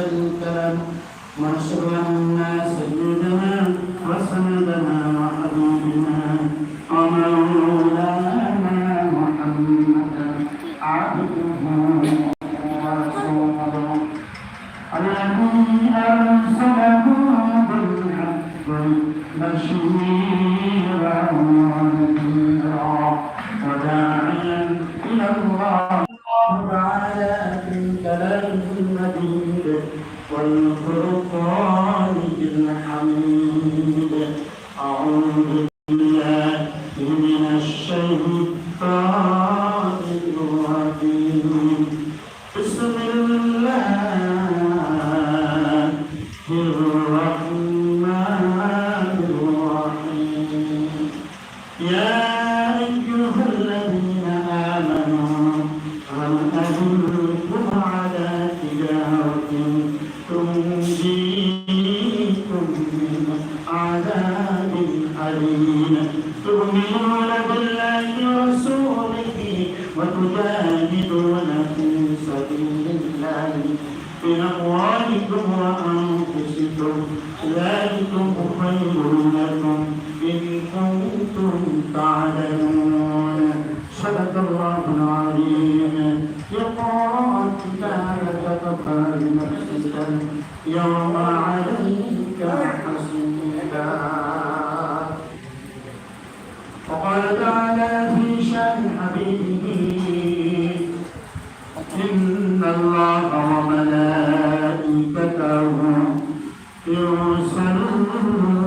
صدقا ونشر أن سجودنا وصمدنا يا سلام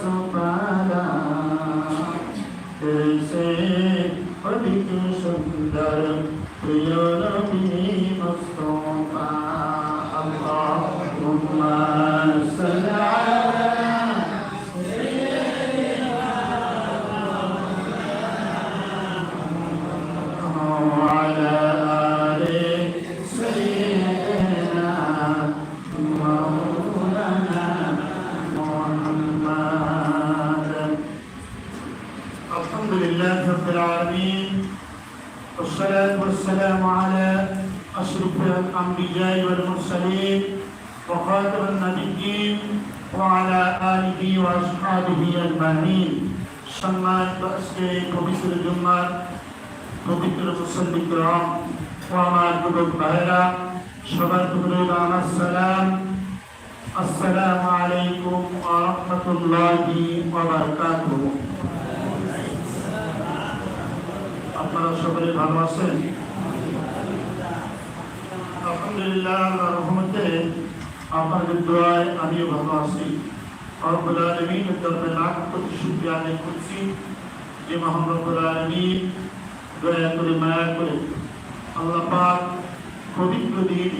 সুমারা সুন্দর আলহামদুলিল্লাহ, সবার দরুদ আমার সালাম। আসসালামু আলাইকুম ওয়া রাহমাতুল্লাহি ওয়া বারাকাতুহু। আপনারা সকলে ভালো আছেন? আলহামদুলিল্লাহ, আল্লাহর রহমতে আপনাদের দোয়ায় আমিও ভালো আছি। রব্বুল আলামিনের দরবারে লাখ কোটি শুকরিয়া আদায় করছি যে মহান রব্বুল আলামিন দয়া করে, মায়া করে আল্লাহ পাক পবিত্র দিন,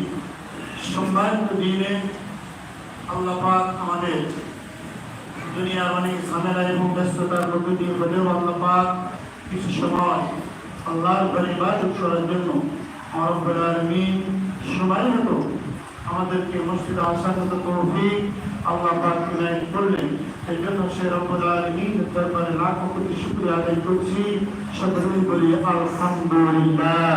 সম্মানিত দিনে আল্লাপাক আমাদের দুনিয়ার অনেক ঝামেলা এবং ব্যস্ততার মধ্য হলেও আল্লাপাক কিছু সময় আল্লাহর ঘরে ইবাদত করার জন্য আমার আলমিন সময় হতো আমাদেরকে মসজিদ আসার করবে তৌফিক আল্লাহ পাক ইনায়ত করলেন। এই জন্য সে রব্বুল আলমিন দরবারে লাখ কোটি শুক্রিয়া আদায় করছি। সকলেই বলি আলহামদুলিল্লাহ।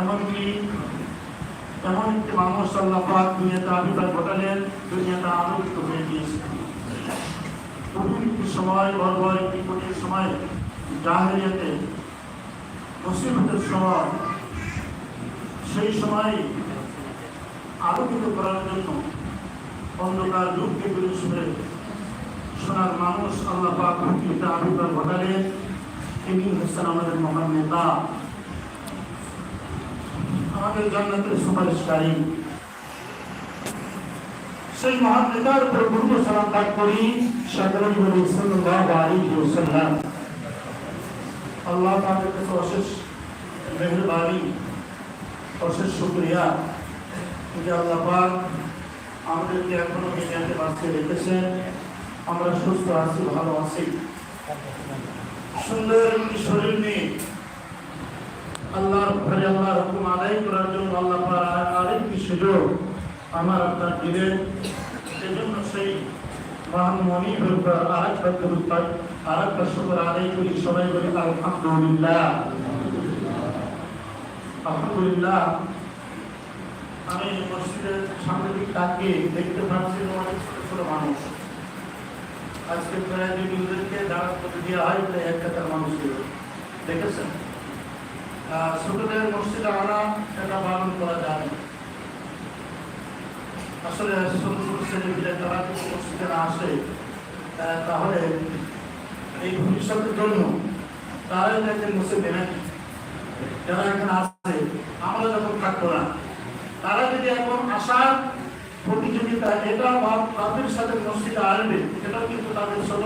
এমনকি এমন একটি মানুষ আল্লাহ পাক দুনিয়াতে আবির্ভাব ঘটালেন, দুনিয়াতে আলোকিত হয়ে গিয়েছে। কঠিন একটি সময় বড় একটি কঠিন সময় জাহেরিয়াতে মুসিবতের সময়, সেই সময় আলোকিত করার জন্য অন্ধকার যুগকে বিরুদ্ধ সোনার মানুষ আল্লাহ পাক পৃথিবীতে আবির্ভাব ঘটালেন। তিনি হচ্ছেন আমাদের মহান নেতা। আমাদের জান্নাতের সুপারিশকারী সেই মহান নেতার উপর গুরুত্ব সালাম ত্যাগ করি সকলে বলি সাল্লাল্লাহু আলাইহি ওয়াসাল্লাম আল্লাহ তাআলার কাছে অশেষ মেহেরবানি অশেষ শুকরিয়া যে আল্লাহ পাক আমাদেরকে এখনও দুনিয়াতে বাঁচিয়ে রেখেছেন আমরা সুস্থ আছি ভালো আছি সুন্দর একটি শরীর নিয়ে আল্লাহর ঘরে আল্লাহর হুকুম আদায় করার জন্য আল্লাহ আরেকটি সুযোগ আমার আপনার দিলেন। সেজন্য সেই মহান মনি উপর আরেকটা গুরুত্ব আরেকটা শুকর আদায় করি, সবাই বলি আলহামদুলিল্লাহ। আলহামদুলিল্লাহ। আমি মসজিদের সামনে দিক তাকিয়ে দেখতে পাচ্ছি অনেক ছোট ছোট মানুষ। আজকে প্রায় যদি ওদেরকে দাঁড়াত করতে দেওয়া হয়, প্রায় এক কাতার মানুষ ছিল দেখেছেন? ছোটদের মসজিদে আনা এটা পালন করা না। আসলে ছোট ছোট ছেলেপিলে তারা যদি মসজিদে না আসে তাহলে এই ভবিষ্যতের জন্য তারাই তাকে মুছে দেবেন যারা এখানে আছে, আমরা যখন থাকব না, তারা যদি এখন আসার প্রতিযোগিতা, এটা বা তাদের সাথে মসজিদে আসবে এটা কিন্তু তাদের ছোট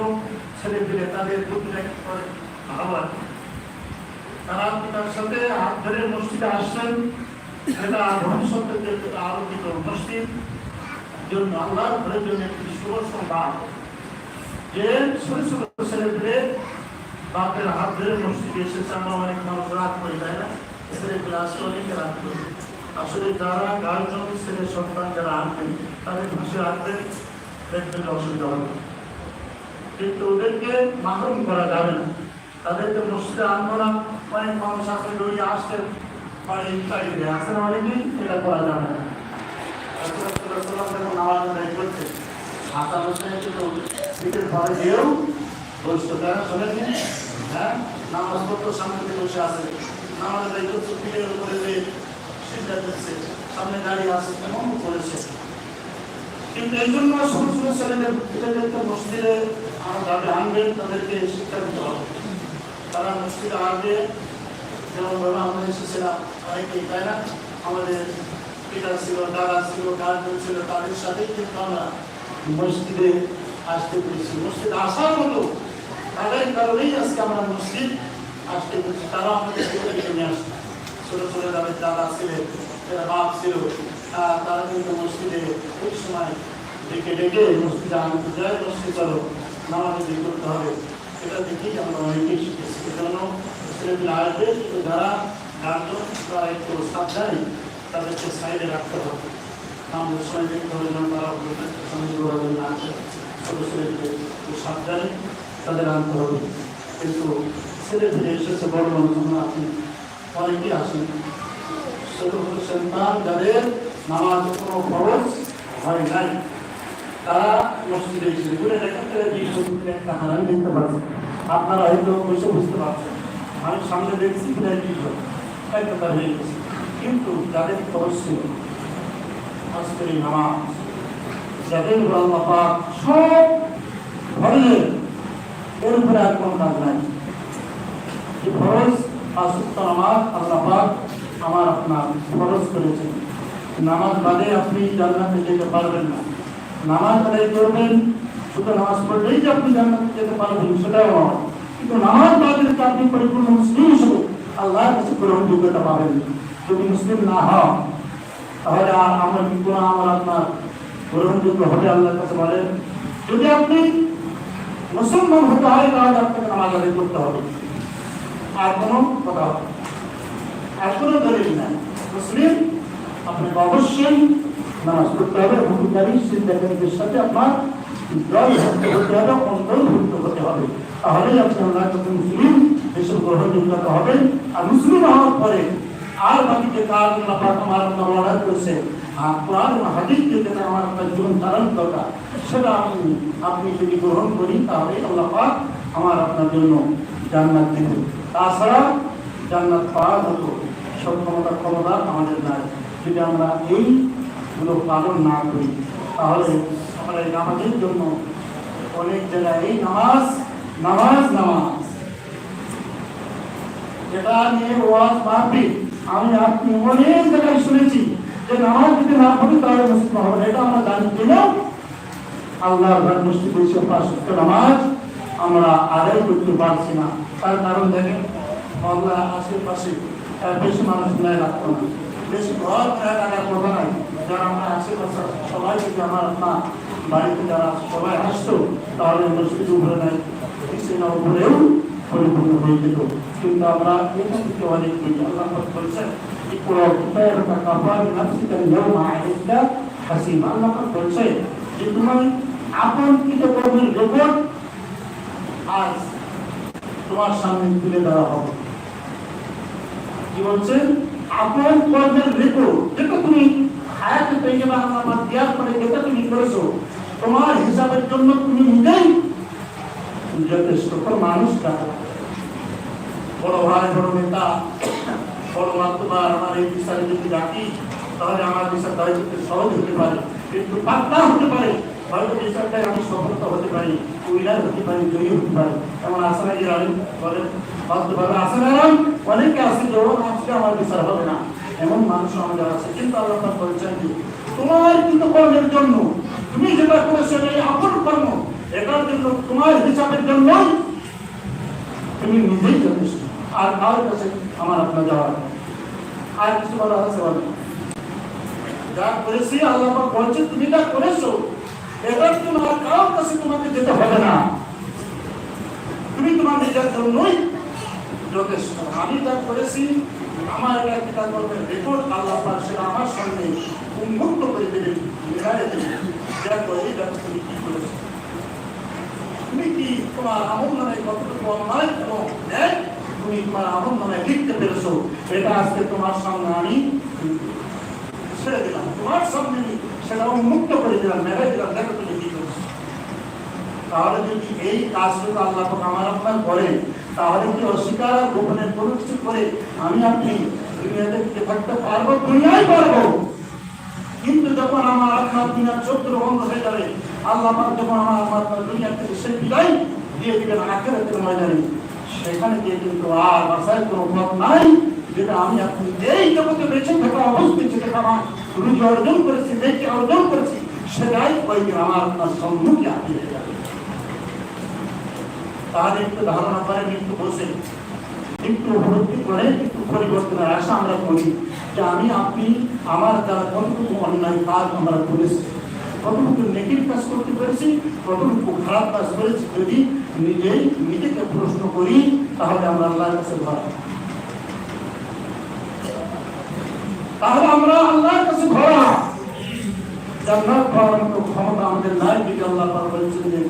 ছেলে পেলে তাদের প্রতিটা করে ভালো তারা তার সাথে হাত ধরে মসজিদে আসছেন। এটা ভবিষ্যতের যে একটা আলোকিত মসজিদ জন্য আল্লাহর ঘরের জন্য একটি শুভ সংবাদ যে ছোট ছেলেদের বাপের হাত ধরে মসজিদে এসেছে আমরা অনেক মানুষ রাত করি তাই না। ছেলেগুলো আসলে অনেকে রাত করি। আসলে যারা গার্জন, ছেলে, সন্তান যারা আনবেন তাদের ভাষে রাখবেন দেখবেন অসুবিধা হবে। কিন্তু ওদেরকে মাহরুম করা যাবে না। তাদেরকে মসজিদে আনব না। অনেক মানুষ আসলে দৌড়িয়ে আসতে আসলে অনেকেই, এটা করা যাবে না। যখন নামাজ আদায় কিন্তু হ্যাঁ আছে নামাজ দাঁড়িয়ে আছে, এমন করেছে। কিন্তু এই জন্য ছোট ছোট মসজিদে আমার যাবে আনবেন তাদেরকে শিক্ষা দিতে হবে। তারা মসজিদে যেমন ভাবে আমরা এসেছিলাম, অনেকেই, তাই না? আমাদের পিতা ছিল, দাদা ছিল, গার্জেন ছিল, তাদের সাথেই কিন্তু আমরা মসজিদে আসতে পেরেছি। মসজিদে আসার মতো তাদের কারণেই আজকে আমরা মসজিদ আসতে পেরেছি। তারা আমাদের ছেলেদেরকে নিয়ে আসছে। ছোট ছোট যাদের দাদা ছিলেন যারা বাপ ছিল তারা কিন্তু মসজিদে ওই সময় ডেকে ডেকে মসজিদে আনতে যায়। মসজিদ চলো, নামাজ করতে হবে। এটা দেখেই আমরা অনেকেই এজন্য ছেলেগুলো আসবে কিন্তু যারা বা একটু সাবধানী তাদেরকে সাইডে রাখতে হবে। আমাদের সময় দেখতে হবে তারা সমাজে না আসে একটু সাবধানে তাদের আনতে হবে। কিন্তু ছেলে ধীরে এসেছে, বড় মানুষ আপনি অনেকেই আসেন ছোট ছোট সন্তান, যাদের নামাজ কোনো খরচ হয় নাই, তারা মসজিদে এসে ঘুরে দেখেন, তারা সত্যি একটা হারান দেখতে পাচ্ছেন আপনারা হয়তো বসে বুঝতে পারছেন। আমি সামনে দেখছি প্রায় একটা হয়ে গেছে। কিন্তু যাদের খরচ ছিল আজকের নামাজ, যাদের সব এর উপরে আর কোনো কাজ নাই। যে নামাজ আল্লাহ আমার আপনার করেছেন। নামাজ বাদে আপনি জান্নাতে যেতে পারবেন না। নামাজ আদায় করবেন শুধু নামাজ পড়লেই যে আপনি জান্নাতে যেতে পারবেন সেটাও নয় কিন্তু নামাজ বাদে যে আপনি পরিপূর্ণ মুসলিম হিসেবে আল্লাহর কাছে গ্রহণযোগ্যতা পাবেন যদি মুসলিম না হন তাহলে আর আমার কি কোনো আমার আপনার গ্রহণযোগ্য হবে আল্লাহর কাছে বলেন যদি আপনি মুসলমান হতে হয় তাহলে আপনাকে নামাজ আদায় করতে হবে আর কোনো কথা হবে না। আর কোনো দলিল নাই মুসলিম আপনাকে অবশ্যই নামাজ পড়তে হবে হুকুমদারি সিদ্ধাকারীদের সাথে আপনার আপনি যদি গ্রহণ করি তাহলে আল্লাহ পাক আমার আপনার জন্য জান্নাত দেবেন তাছাড়া জান্নাত পাওয়ার মতো সক্ষমতা ক্ষমতা আমাদের নাই যদি আমরা এইগুলো পালন না করি, তাহলে আমরা এই নামাজের জন্য। অনেক জায়গায় এই নামাজ নামাজ নামাজ। যেটা নিয়ে ওয়াজ মাহফিল। আমি আপনি অনেক জায়গায় শুনেছি যে নামাজ যদি না পড়ি তাহলে মুসলিম হবে এটা আমরা জানি কিনা? আল্লাহর ঘর মসজিদ এসে পাঁচশো নামাজ আমরা আদায় করতে পারছি না। তার কারণ দেখেন আল্লাহ আশেপাশে বেশি মানুষ নেয় রাখতো না। বেশি ঘর নেয় রাখার কথা নাই যারা আমরা আশেপাশে সবাই যদি আমার আপনার বাড়িতে যারা সবাই আসতো তাহলে মসজিদ উপরে নাই বিছানা উপরেও পরিপূর্ণ হয়ে যেত কিন্তু আমরা এখান থেকে অনেক দিন আপন কর্মের রেকর্ড যেটা তুমি হায়াতে পেয়ে যাবে আমার দেওয়ার পরে যেটা তুমি করেছ তোমার হিসাবের জন্য তুমি নিজেই যথেষ্ট কোনো মানুষ কাটা বড় ভাই বড় নেতা বড় মাত্রবার আমার এই বিচারে যদি ডাকি তাহলে আমার বিচার দায়িত্ব সহজ হতে পারে কিন্তু পাত্তা হতে পারে হয়তো বিচারটাই আমি সফলতা হতে পারি উইনার হতে পারি জয়ী হতে পারি এমন আশা নাকি রানি বলেন বাস্তবভাবে আশা রাম অনেকে আছে যে ও আজকে আমার বিচার হবে না এমন মানুষ আমাদের আছে, কিন্তু আল্লাহ পাক বলছেন যে তোমার কিন্তু কর্মের জন্য, তুমি যেটা করেছ এই আপন কর্ম। এটার জন্য তোমার হিসাবের জন্যই তুমি নিজেই যথেষ্ট। আর কার কাছে আমার আপনার যাওয়ার আর কিছু বলা আছে বলে? যা করেছি আল্লাহ বলছে, তুমি যা করেছ, এটার জন্য আর কারোর কাছে তোমাকে যেতে হবে না। তুমি তোমার নিজের জন্যই যথেষ্ট। আমি যা করেছি আমার এটা কিতা করবে রেকর্ড আল্লাহ পাক সেটা আমার সামনে উন্মুক্ত করে দেবে মেলায় দেবে দেখো এই দেখো তুমি কি করেছ তুমি কি তোমার আমল নামে কতটুকু অন্যায় এবং ন্যায় তুমি তোমার আমল নামে লিখতে পেরেছ এটা আজকে তোমার সামনে আমি ছেড়ে দিলাম তোমার সামনে সেটা উন্মুক্ত করে দিলাম মেরে দিলাম দেখো তুমি কি করেছ তাহলে যদি এই কাজটুকু আল্লাহ পাক আমার আপনার করেন তাহলে কি অস্বীকার আর গোপনের কোনো করে আমি আপনি দুনিয়াতে টিকে থাকতে পারব দুনিয়ায় পারব। কিন্তু যখন আমার বন্ধ হয়ে যাবে, আল্লাহ যখন আমার দুনিয়া থেকে সে বিদায় দিয়ে দিবেন আখেরাতের ময়দানে, সেখানে কিন্তু আর বাসায় কোনো পথ নাই, যেটা আমি আপনি এই জগতে বেঁচে থাকা অবস্থিত থাকা আমার রুজি অর্জন করেছি দেখে অর্জন করেছি, সেটাই ওই আমার আপনার সম্মুখে হারিয়ে যাবে। তাহলে একটু ধারণা করেন, একটু বসে একটু উপলব্ধি করে একটু পরিবর্তনের আশা আমরা করি যে আমি, আপনি, আমার দ্বারা কতটুকু অন্যায় কাজ আমরা করেছি, কতটুকু নেগেটিভ কাজ করতে পেরেছি, কতটুকু খারাপ কাজ করেছি, যদি নিজেই নিজেকে প্রশ্ন করি, তাহলে আমরা আল্লাহর কাছে ধরা তাহলে আমরা আল্লাহর কাছে ধরা জান্নাত পাওয়ার মতো ক্ষমতা আমাদের নাই, যদি আল্লাহ পাক বলছেন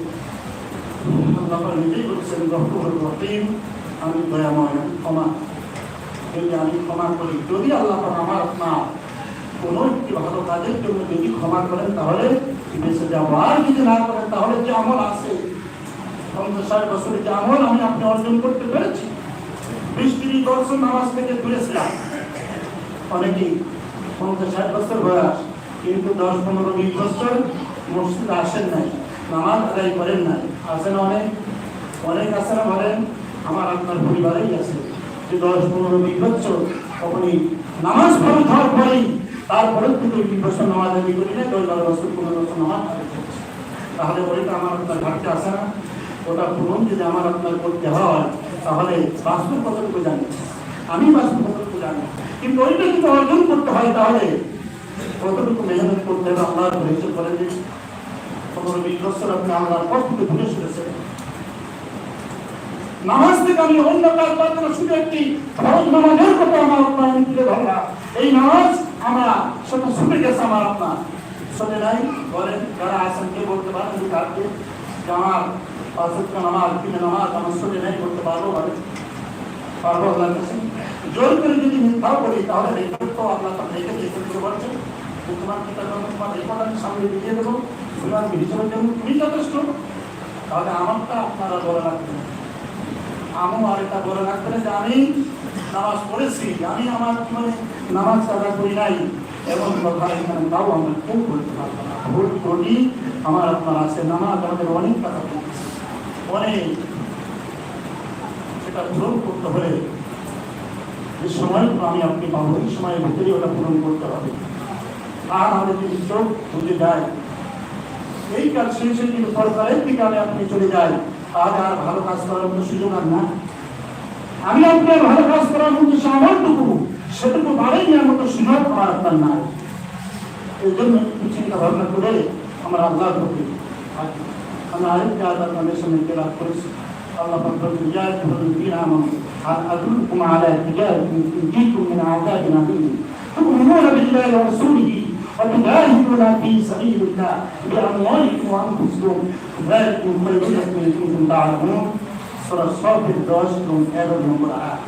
আল্লাহ নিজেই বলছেন গফুর রহিম আমি দয়াময় আমি ক্ষমা যদি আমি ক্ষমা করি যদি আল্লাহ আমার আপনার কোনো একটি ভালো কাজের জন্য যদি ক্ষমা করেন তাহলে বেঁচে যাব যদি না করেন তাহলে যে আমল আছে পঞ্চাশ ষাট বছরের যে আমল আমি আপনি অর্জন করতে পেরেছি বিশ তিরিশ বছর নামাজ থেকে দূরে ছিলাম অনেকেই পঞ্চাশ ষাট বছর বয়স কিন্তু দশ পনেরো বিশ বছর মসজিদ আসেন নাই, নামাজ আদায় করেন নাই। আছেন অনেক। অনেক আছে না বলেন আমার আপনার পরিবারেই আছে। যে দশ, পনেরো, বিশ বছর তখনই নামাজ পড়ে খাওয়ার পরেই তারপরে কিন্তু বিশ বছর নামাজ আদায় করি না দশ বারো বছর, পনেরো বছর নামাজ তাহলে ওইটা আমার আপনার ঘাটতে আসে না? ওটা পূরণ যদি আমার আপনার করতে হয়, তাহলে বাস্তব কতটুকু জানি। আমি বাস্তব কতটুকু জানি। কিন্তু ওইটা যদি অর্জন করতে হয়, তাহলে কতটুকু মেহনত করতে হবে? আল্লাহ হিসেব করে যে বছর আপনি আল্লাহর পথ থেকে ভুলে শুনেছেন নামাজ থেকে আমি অন্য কাজ বাদ শুধু একটি ফরজ নামাজের কথা আমার আপনার তুলে ধরলাম এই নামাজ আমরা সেটা শুনে গেছে আমার আপনার শুনে নাই, বলেন, যারা আছেন কে বলতে পারেন যে কালকে আমার অসুস্থ নামাজ কিনে নামাজ, আমার শুনে নাই বলতে পারব বলে পারব আল্লাহর কাছে জোর করে যদি মিথ্যাও করি তাহলে রেকর্ড তো আল্লাহ তার রেখে বলছেন। তোমার পিতা তোমার আমি সামনে দিয়ে দেবো? তোমার হিসেবের জন্য তুমি যথেষ্ট। তাহলে আমারটা আপনারা বলে রাখবেন। আমও আর এটা বলে রাখবেন যে আমি নামাজ পড়েছি। আমি আমার মানে নামাজ আদা করি নাই। এমন কথা এখানে তাও আমরা কেউ বলতে পারব ভুল ত্রুটি আমার আপনার আছে নামাজ। আমাদের অনেক টাকা পড়েছে অনেক সেটা পূরণ করতে হলে যে সময়গুলো আমি আপনি পাবো এই সময়ের ভিতরে ওটা পূরণ করতে হবে। আর আমাদের যদি চোখ বুঝে যায় এই কাজ শেষে কিন্তু সরকারের দিকে আমি আপনি চলে যাই তাহলে আর ভালো কাজ করার মতো সুযোগ আর না আমি আপনার ভালো কাজ করার মতো সামর্থ্যটুকু সেটুকু বাড়াই নেওয়ার মতো সুযোগ আমার আপনার নাই এই জন্য একটু চিন্তা ভাবনা করে আমার আল্লাহ প্রতি আমরা আরেকটা আজ আপনাদের সামনে লাভ করেছি আল্লাহ পাক রিজাল الذين آمنوا هل أدلكم على تجارة تنجيكم من عذاب أليم تؤمنون بالله ورسوله وتجاهدون في سبيل الله بأموالكم وأنفسكم ذلكم خير لكم إن كنتم تعلمون সূরা সফের দশ এবং এগারো নম্বর আয়াত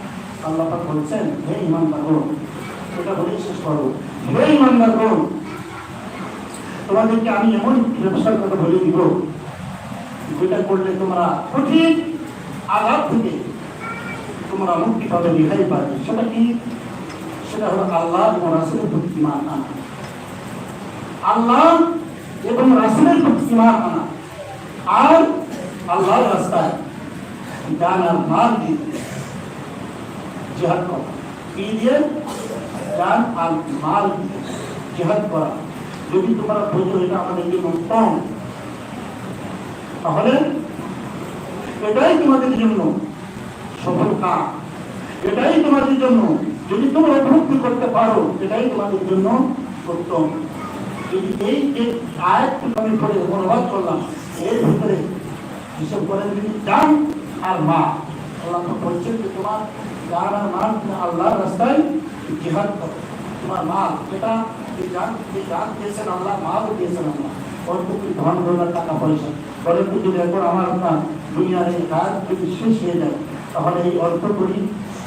আল্লাহ পাক বলছেন হে ইমানদারগণ এটা বলে শেষ করো হে ইমানদারগণ তোমাদেরকে আমি এমন একটি ব্যবসার কথা বলে দিব যেটা করলে তোমরা কঠিন আঘাত থেকে তোমরা মুক্তি পাবে রেহাই পাবে সেটা কি সেটা হলো আল্লাহ এবং রাসুলের প্রতি ইমান আনা আল্লাহ এবং রাসুলের প্রতি ইমান আনা। আর আল্লাহর রাস্তায় গান আর মাল দিয়ে জেহাদ করা। কি দিয়ে? গান আর মাল দিয়ে করা। যদি তোমরা বোঝো এটা আমাদের জন্য উত্তম, তাহলে এটাই তোমাদের জন্য সফল কাজ। এটাই তোমাদের জন্য। যদি তোমরা উপলব্ধি করতে পারো, এটাই তোমাদের জন্য উত্তম। এই যে আয়াতটুকু আমি করে অনুবাদ করলাম, এর ভিতরে হিসেব করেন যদি যান আর মা, আল্লাহ বলছেন যে তোমার যান আর মা তুমি আল্লাহর রাস্তায় জিহাদ করো। তোমার মা যেটা জান, যে জান দিয়েছেন আল্লাহ মাও দিয়েছেন আল্লাহ। অল্প কি ধন, দৌলত, টাকা, পয়সা। বলে তো যদি এখন আমার আপনার দুনিয়ার এই কাজ যদি শেষ হয়ে যায়, তাহলে এই অর্থ করি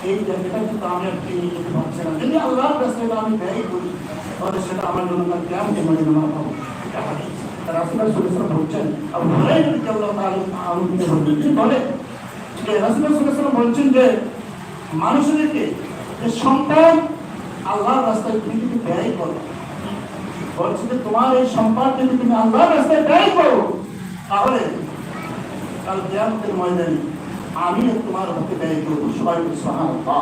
এই জায়গাটা কিন্তু আমি আর যেতে পারছি না যদি আল্লাহর রাস্তায় আমি ব্যয় করি। তাহলে সেটা আমার জন্য তার আমার পাবো আলাইহি ওয়াসাল্লাম বলছেন তাআলা আনহু তিনি বলছেন তিনি বলে? যে আলাইহি ওয়াসাল্লাম বলছেন যে, মানুষদেরকে যে সম্পদ আল্লাহর রাস্তায় তুমি যদি ব্যয় করো, বলছে যে, তোমার এই সম্পদ যদি তুমি আল্লাহর রাস্তায় ব্যয় করো, তাহলে কাল কিয়ামতের ময়দানে আমি তোমার হতে ব্যয় করব, সবাই সুবহানাল্লাহ।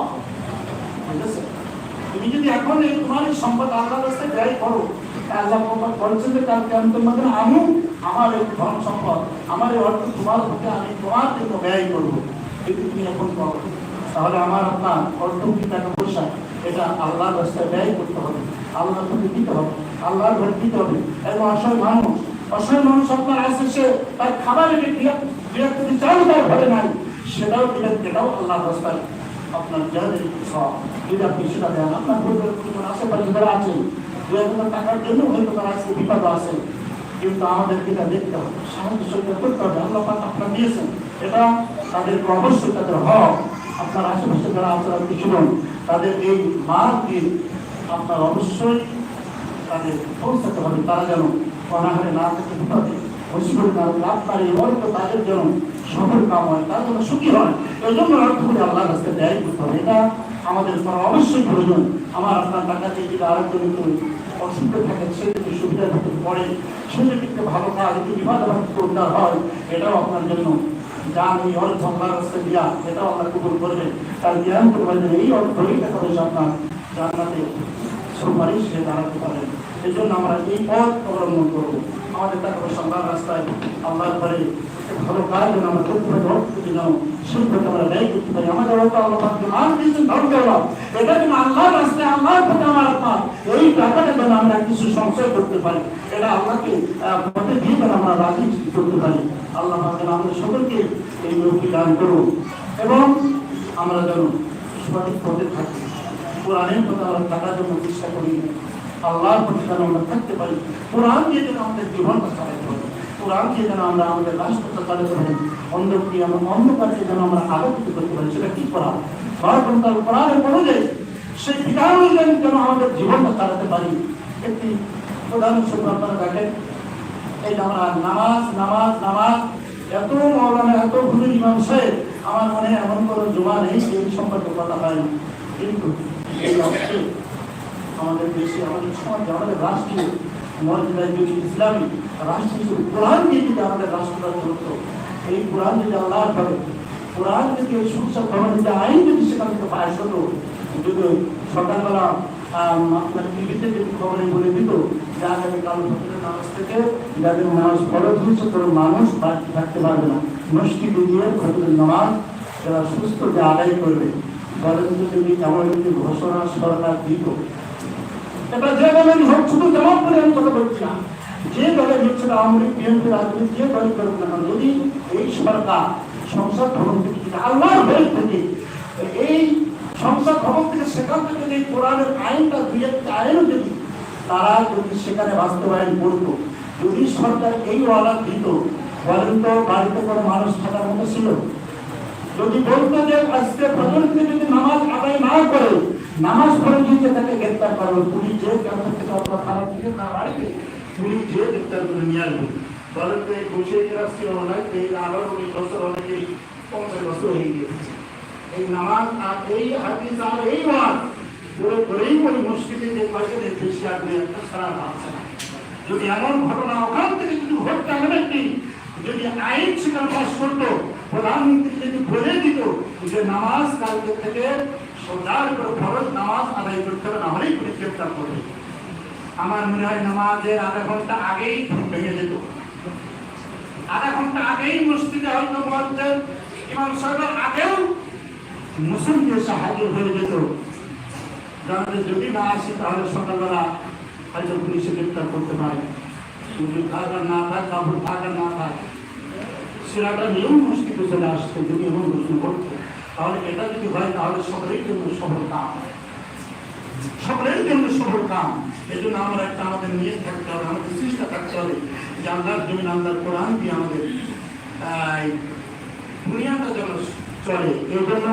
ঠিক আছে তুমি যদি এখন এই তোমার এই সম্পদ আল্লাহর রাস্তায় ব্যয় করো আল্লাহ মোহাম্মদ যে আমি আমার এই ধন সম্পদ, আমার এই অর্থ তোমার আমি তোমার জন্য ব্যয় করব। যদি তুমি এখন করো, তাহলে আমার আপনার অর্থ কি টাকা, পয়সা, এটা আল্লাহর রাস্তায় ব্যয় করতে হবে। আল্লাহর প্রতি দিতে হবে, আল্লাহর ঘরে দিতে হবে। এবং অসহায় মানুষ অসহায় মানুষ আপনার আসে সে তার খাবারের তার ঘরে নাই। সেটাও দিলেন এটাও আল্লাহর রাস্তায় আপনার যাদের সব যদি আপনি সেটা দেন, আপনার পরিবারের পরিবার আশেপাশে যারা আছে, দু হাজার টাকার জন্য হয়তো তারা আজকে বিপদ আছে, কিন্তু আমাদেরকে এটা দেখতে হবে। সাহায্য সহযোগিতা করতে হবে, আল্লাহ পাক আপনার দিয়েছেন। এটা তাদেরকে অবশ্যই তাদের হক। আপনার আশেপাশে যারা আছে আপনি শুনুন তাদের এই দিয়ে আপনার অবশ্যই তাদের পৌঁছাতে হবে, তারা যেন অনাহারে না থেকে বিপদে। না হলে আপনার এই অর্থ তাদের যেন সফল কাম হয়, তারা যেন সুখী হয়। এই জন্য অর্থ করে আল্লাহ রাস্তায় ব্যয় করতে হবে। এটা আমাদের করা অবশ্যই প্রয়োজন। আমার আপনার টাকা দিয়ে যদি আরেকজন একটু অসুস্থ থাকে, সে যদি সুবিধার ভিতরে পড়ে সে যদি ভালো কাজ, একটু বিবাদ করতে হয়, এটাও আপনার জন্য যান এই অর্থ আল্লাহ রাস্তায় দিয়া, এটাও আল্লাহ কবুল করবে। তার জ্ঞান করবেন এই অর্থই টাকা পয়সা আপনার জান্নাতে সুপারিশ সে দাঁড়াতে পারেন এই জন্য আমরা এই পথ অবলম্বন করব। আমাদের পয়সা আল্লাহর রাস্তায় আল্লাহর ঘরে ভালো কাজ যেন আমরা করতে পারি যেন শিল্পকে আমরা ব্যয় করতে পারি, আমাদের অর্থ আল্লাহ আর কিছু ধর্ম দেওয়া এটা যেন আল্লাহর রাস্তায় আল্লাহর প্রতি আমার আপনার এই টাকাটা যেন আমরা কিছু সঞ্চয় করতে পারি। এটা আল্লাহকে পথে দিয়ে যেন আমরা রাজি করতে পারি। আল্লাহ যেন আমাদের সকলকে এই লোকটি দান করুন। এবং আমরা যেন সঠিক পথে থাকি। কোরআনের কথা আমরা থাকার জন্য চেষ্টা করি। আল্লাহর যেন আমরা থাকতে পারি। কোরআন দিয়ে যেন আমাদের জীবনটা চালাতে পারি কোরআন দিয়ে যেন আমরা আমাদের রাষ্ট্রটা চালাতে পারি অন্ধকে আমরা অন্ধকারকে যেন আমরা আলোকিত করতে পারি। সেটা কি করা কারণ তার কোরআনের অনুযায়ী সেই বিধান অনুযায়ী যেন আমাদের জীবনটা চালাতে পারি একটি সূত্র আপনারা দেখেন। এই আমরা নামাজ নামাজ নামাজ। এত মৌলানা, এত ইমাম সাহেব আমার মনে এমন কোনো জমা নেই এই সম্পর্কে কথা হয় কিন্তু এই আমাদের দেশে আমাদের সমাজে, আমাদের মর্যাদায় যদি ইসলামী রাষ্ট্রীয় কোরআন দিয়ে যদি আমাদের রাষ্ট্রটা চলতো, এই কোরআন যদি আল্লাহ করে কোরআন এই সুরক্ষা ভবন যদি আইন যদি সেখান থেকে পাশ হতো, যদি সকালবেলা আপনার টিভিতে যদি খবরে বলে দিত যে আগামী কাল ফজরের নামাজ থেকে যাদের নামাজ ফরজ হয়েছে তোর মানুষ বাড়িতে থাকতে পারবে না। মসজিদে গিয়ে ফজরের নামাজ যারা সুস্থ যে আদায় করবে তো যদি এমন একটি ঘোষণা সরকার দিত। এটা যে দলেরই হোক শুধু জবাব করে আমি কথা বলছি না, যে দলের হচ্ছে আওয়ামী লীগ, বিএনপি, রাজনীতি, যে দল করুক না যদি এই সরকার সংসদ ভবন থেকে আল্লাহর ভয় থেকে, এই সংসদ ভবন থেকে সেখান থেকে এই কোরআনের আইনটা দুই একটা আইনও যদি তারা যদি সেখানে বাস্তবায়ন করতো, যদি সরকার এই অর্ডার দিত, বলেন তো বাড়িতে কোনো মানুষ থাকার মতো ছিল? যদি বলতো যে আজকে প্রধানমন্ত্রী যদি নামাজ আদায় না করে, নামাজ পড়ে গিয়ে তাকে গ্রেপ্তার করবে, পুলিশ যে কেমন থেকে অথবা খারাপ থেকে না বাড়িতে পুলিশ যে গ্রেপ্তার করে নিয়ে আসবে। বলেন তো এই বসে রাষ্ট্রী অনেক এই আঠারো উনিশ বছর অনেকে পঞ্চাশ বছর হয়ে গিয়েছে। এই নামাজ আর এই হাদিস আর এই ওয়াজ পুরো করেই ওই মুশকিলে যে কয়েকটা বেশি আর দুই একটা ছাড়া ভাবছে না। যদি এমন ঘটনা ওখান থেকে যদি ঘটতে আনবেন যদি আইন সেখানে পাশ করতো প্রধানমন্ত্রী যদি বলে দিত যে নামাজ কালকে থেকে সরকার করে ফরজ নামাজ আদায় করতে হবে না হলেই পুলিশ করবে। আমার মনে হয় নামাজের আধা ঘণ্টা আগেই ভেঙে যেত। আধা ঘণ্টা আগেই মসজিদে হয়তো বলতেন ইমাম সাহেবের আগেও মুসলিমদের সাহায্য হয়ে যেত। জানাতে যদি না আসি, তাহলে সকালবেলা হয়তো পুলিশে গ্রেপ্তার করতে পারে। না থাক, কাপড় থাক না থাক সেরাটা নিয়েও মুশকিলে চলে আসতো যদি এমন ঘোষণা করতো, তাহলে এটা যদি হয়, তাহলে সকলের জন্য সফল কাম। সকলের জন্য সফল কাম। এই জন্য আমরা একটা আমাদের নিয়ে থাকতে হবে, আমাদের চেষ্টা থাকতে হবে যে আল্লাহর জমিন, আল্লাহর কোরআন দিয়ে আমাদের দুনিয়াটা যেন চলে। এই জন্য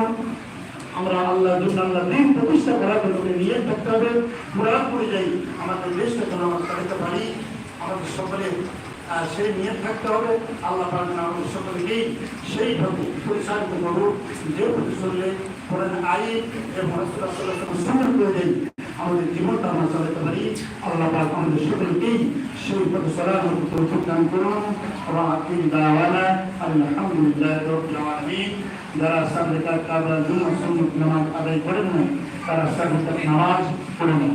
আমরা আল্লাহ জন্য আল্লাহ দিন প্রতিষ্ঠা করার জন্য নিয়ে থাকতে হবে। কোরআন পরিযায়ী, আমাদের দেশটা যেন আমরা চালাতে পারি আমাদের সকলে আহ, সেই নিয়ে থাকতে হবে। আল্লাহ পাক আমাদের সকলকেই সেইভাবে পরিচালিত করুক। যে প্রতি চললে কোরআন আইন এবং আলাইহি ওয়াসাল্লাম অনুযায়ী আমাদের জীবনটা আমরা চালাতে পারি। আল্লাহ পাক আমাদের সকলকেই সেই পথে চলার তৌফিক দান করুন। আকিম দাওয়ানা। আলহামদুলিল্লাহ রাব্বিল যারা সাবরিকার কাবরা জুমা সুন্নত নামাজ আদায় করেন না তারা সাবরিকার নামাজ পড়ে না